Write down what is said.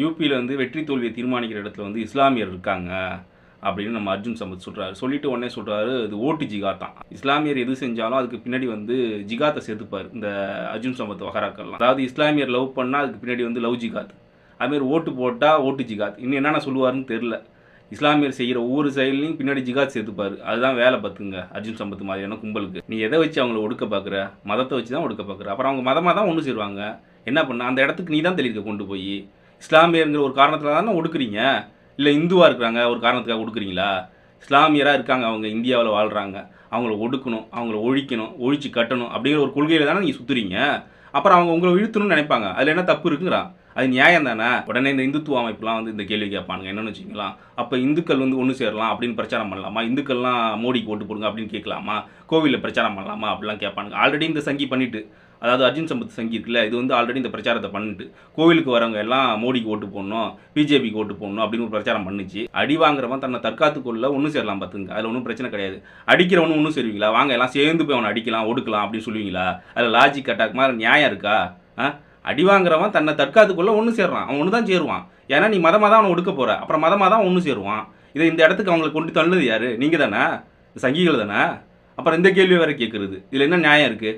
யூபியில் வந்து வெற்றி தோல்வியை தீர்மானிக்கிற இடத்துல வந்து இஸ்லாமியர் இருக்காங்க அப்படின்னு நம்ம அர்ஜுன் சம்பத் சொல்கிறாரு சொல்லிட்டு உடனே சொல்கிறாரு இது ஓட்டு ஜிகாத் தான். இஸ்லாமியர் எது செஞ்சாலும் அதுக்கு பின்னாடி வந்து ஜிகாத்தை சேர்த்துப்பார் இந்த அர்ஜுன் சம்பத் வகராக்கள்லாம் அதாவது இஸ்லாமியர் லவ் பண்ணால் அதுக்கு பின்னாடி வந்து லவ் ஜிகாத். அதுமாரி ஓட்டு போட்டால் ஓட்டு ஜிகாத். இன்னும் என்னென்ன சொல்லுவாருன்னு தெரில இஸ்லாமியர் செய்கிற ஒவ்வொரு செயல்லையும் பின்னாடி ஜிகாத் சேர்த்துப்பாரு. அதுதான் வேலை பார்த்துங்க அர்ஜுன் சம்பத் மாதிரியான கும்பலுக்கு. நீ எதை வச்சு அவங்கள ஒடுக்க பார்க்குற? மதத்தை வச்சு தான் ஒடுக்க பார்க்குற. அப்புறம் அவங்க மதமாக தான் ஒன்று சேருவாங்க. என்ன பண்ண? அந்த இடத்துக்கு நீ தான் தெளிக்க கொண்டு போய். இஸ்லாமியருங்கிற ஒரு காரணத்தில் தானே ஒடுக்குறீங்க? இல்லை இந்துவாக இருக்கிறாங்க ஒரு காரணத்துக்காக ஒடுக்குறீங்களா? இஸ்லாமியராக இருக்காங்க அவங்க இந்தியாவில் வாழ்கிறாங்க அவங்கள ஒடுக்கணும் அவங்கள ஒழிக்கணும் ஒழிச்சு கட்டணும் அப்படிங்கிற ஒரு கொள்கையில் தானே நீங்கள் சுற்றுறீங்க அப்புறம் அவங்க உங்களை இழுத்தணும்னு நினைப்பாங்க. அதில் என்ன தப்பு இருக்குங்கிறான் அது நியாயம் தானே? உடனே இந்த இந்துத்துவ அமைப்புலாம் வந்து இந்த கேள்வி கேட்பானுங்க. என்னென்னு வச்சுக்கலாம் அப்போ இந்துக்கள் வந்து ஒன்று சேரலாம் அப்படின்னு பிரச்சாரம் பண்ணலாமா? இந்துக்கள்லாம் மோடிக்கு ஓட்டு போடுங்க அப்படின்னு கேட்கலாமா? கோவிலில் பிரச்சாரம் பண்ணலாமா? அப்படிலாம் கேட்பானுங்க. ஆல்ரெடி இந்த சங்கி பண்ணிட்டு அதாவது அர்ஜுன் சம்பத் சங்கி இருக்குல்ல இது வந்து ஆல்ரெடி இந்த பிரச்சாரத்தை பண்ணிட்டு கோவிலுக்கு வரவங்க எல்லாம் மோடிக்கு ஓட்டு போடணும் பிஜேபிக்கு ஓட்டு போடணும் அப்படின்னு ஒரு பிரச்சாரம் பண்ணுச்சு. அடி வாங்குறவன் தன்னை தற்காத்துக்குள்ள ஒன்றும் சேரலாம் பார்த்துங்க. அதில் ஒன்றும் பிரச்சனை கிடையாது. அடிக்கிறவனும் ஒன்றும் சேருவீங்களா? வாங்க எல்லாம் சேர்ந்து போய் அவனை அடிக்கலாம் ஒடுக்கலாம் அப்படின்னு சொல்லுவீங்களா? அதில் லாஜிக் அட்டாக் மாதிரி நியாயம் இருக்கா? ஆ? அடி வாங்குறவன் தன்னை தற்காத்துக்குள்ளே ஒன்று சேர்றான் அவன் ஒன்று தான் சேருவான். ஏன்னா நீ மதமாக தான் அவனை ஒடுக்க போகிற அப்புறம் மதமாக தான் ஒன்று சேருவான். இதை இந்த இடத்துக்கு அவங்களை கொண்டு தள்ளுது யார்? நீங்கள் தானே சங்கிகள் தானே? அப்புறம் இந்த கேள்வி வேறு கேட்குறது இதில் என்ன நியாயம் இருக்குது